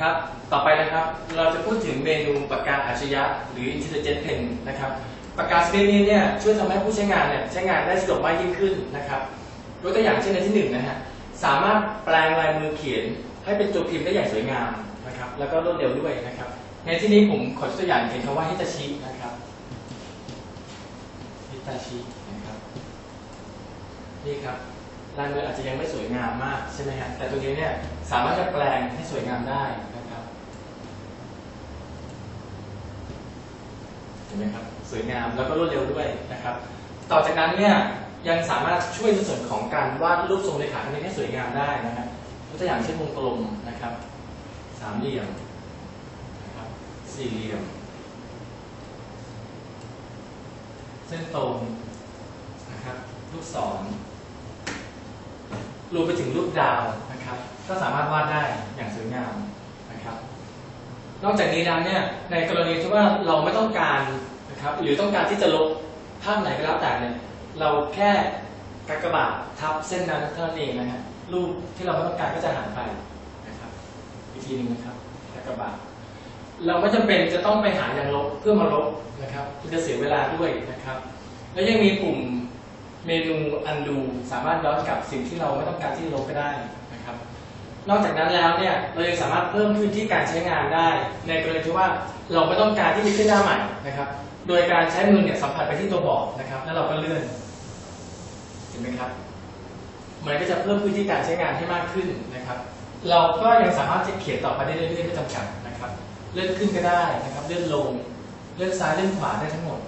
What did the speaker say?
ครับ ต่อไปนะครับ เราจะพูดถึงเมนูปากกาอาชญะหรือ Intelligent Pen นะครับ ปากกาชนิดนี้เนี่ยช่วยทำให้ผู้ใช้งานเนี่ยใช้งานได้สะดวกมากยิ่งขึ้นนะครับยกตัวอย่างเช่นในที่หนึ่งนะฮะ สามารถแปลงลายมือเขียนให้เป็นตัวพิมพ์ได้อย่างสวยงามนะครับ แล้วก็รวดเร็วด้วยนะครับ ในที่นี้ผมขอยกตัวอย่างเขียนคำว่าฮิตาชินะครับฮิตาชินะครับ นี่ครับ ลายมืออาจจะยังไม่สวยงามมากใช่ไหมฮะแต่ตัวนี้เนี่ยสามารถจะแปลงให้สวยงามได้นะครับเห็นไหมครับสวยงามแล้วก็รวดเร็วด้วยนะครับ ต่อจากนั้นเนี่ยยังสามารถช่วยในส่วนของการวาดรูปทรงเลขาคณิตให้สวยงามได้นะครับตัวอย่างเช่นวงกลมนะครับ สามเหลี่ยมนะครับสี่เหลี่ยม เส้นตรงนะครับลูกศร รวมไปถึงรูปดาวนะครับ ก็สามารถวาดได้อย่างสวยงามนะครับ นอกจากนี้แล้วเนี่ยในกรณีที่ว่าเราไม่ต้องการนะครับ หรือต้องการที่จะลบภาพไหนก็แล้วแต่เนี่ยเราแค่กากบาททับเส้นนั้นเท่านั้นเองนะฮะรูปที่เราไม่ต้องการก็จะหายไปนะครับอีกทีหนึ่งนะครับกากบาทเราไม่จำเป็นจะต้องไปหาอย่างลบเพื่อมาลบนะครับมันจะเสียเวลาด้วยนะครับ แล้วยังมีปุ่ม เมนู undo สามารถย้อนกลับสิ่งที่เราไม่ต้องการที่จะลบก็ได้นะครับ นอกจากนั้นแล้วเนี่ยเรายังสามารถเพิ่มพื้นที่การใช้งานได้ ในกรณีที่ว่าเราไม่ต้องการที่จะขึ้นหน้าใหม่นะครับ โดยการใช้มือเนี่ยสัมผัสไปที่ตัวบอร์ดนะครับ แล้วเราก็เลื่อนเห็นไหมครับมันก็จะเพิ่มพื้นที่การใช้งานให้มากขึ้นนะครับ เราก็ยังสามารถจะเขียนต่อไปได้เรื่อยๆไม่จำกัดนะครับ เลื่อนขึ้นก็ได้นะครับ เลื่อนลง เลื่อนซ้ายเลื่อนขวาได้ทั้งหมด